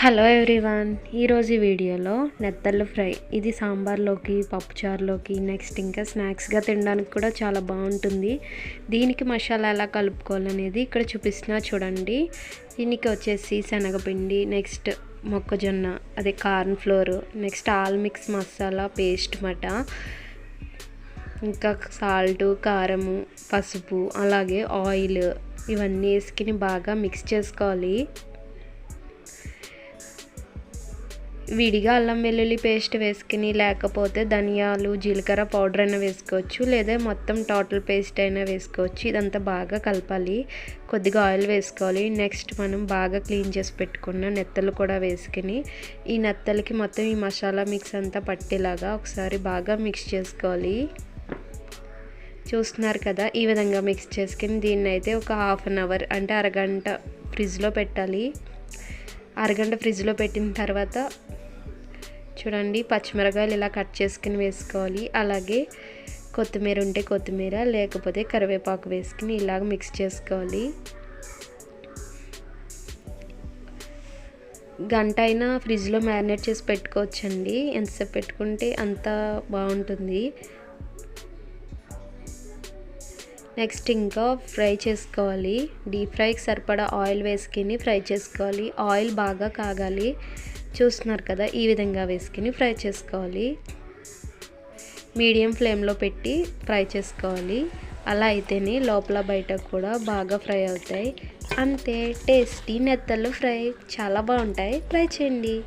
Hello everyone ఈరోజు వీడియోలో నెత్తళ్ళు fry. ఇది సాంబార్లోకి పప్పుచారులోకి నెక్స్ట్ ఇంకా స్నాక్స్గా తినడానికి కూడా చాలా బాగుంటుంది. దీనికి మసాలా ఎలా కలుపుకోవాలనేది ఇక్కడ చూపిస్తున్నా చూడండి. దీనికి వచ్చేసి శనగపిండి నెక్స్ట్ మొక్కజొన్న అదే corn flour next all mix masala paste మట ఇంకా సాల్ట్ కారము పసుపు అలాగే ఆయిల్ ఇవన్నీ వేసుకుని బాగా మిక్స్ చేసుకోవాలి. విడిగా అల్లం వెల్లుల్లి పేస్ట్ వేసుకుని లేకపోతే ధనియాలు జీలకర్ర పౌడర్ అయినా వేసుకోవచ్చు లేదా మొత్తం టోటల్ పేస్ట్ అయినా వేసుకోవచ్చు. ఇదంతా బాగా కలపాలి. కొద్దిగా ఆయిల్ వేసుకోవాలి. నెక్స్ట్ మనం బాగా క్లీన్ చేసి పెట్టుకున్న నెత్తలు కూడా వేసుకుని ఈ నెత్తలకి మొత్తం ఈ మసాలా మిక్స్ అంతా పట్టేలాగా ఒకసారి బాగా మిక్స్ చేసుకోవాలి. చూస్తున్నారు కదా ఈ విధంగా మిక్స్ చేసుకుని దీన్ని అయితే ఒక హాఫ్ అన్ అవర్ అంటే అరగంట ఫ్రిడ్జ్లో పెట్టాలి. అరగంట ఫ్రిడ్జ్లో పెట్టిన తర్వాత చూడండి పచ్చిమిరకాయలు ఇలా కట్ చేసుకుని వేసుకోవాలి. అలాగే కొత్తిమీర ఉంటే కొత్తిమీర లేకపోతే కరివేపాకు వేసుకుని ఇలాగ మిక్స్ చేసుకోవాలి. గంట అయినా ఫ్రిడ్జ్లో మ్యారినేట్ చేసి పెట్టుకోవచ్చండి. ఎంతసేపు పెట్టుకుంటే అంత బాగుంటుంది. నెక్స్ట్ ఇంకా ఫ్రై చేసుకోవాలి. డీప్ ఫ్రైకి సరిపడా ఆయిల్ వేసుకుని ఫ్రై చేసుకోవాలి. ఆయిల్ బాగా కాగాలి. చూస్తున్నారు కదా ఈ విధంగా వేసుకుని ఫ్రై చేసుకోవాలి. మీడియం ఫ్లేమ్లో పెట్టి ఫ్రై చేసుకోవాలి. అలా అయితేనే లోపల బయట కూడా బాగా ఫ్రై అవుతాయి. అంతే టేస్టీ నెత్తలు ఫ్రై చాలా బాగుంటాయి. ట్రై చేయండి.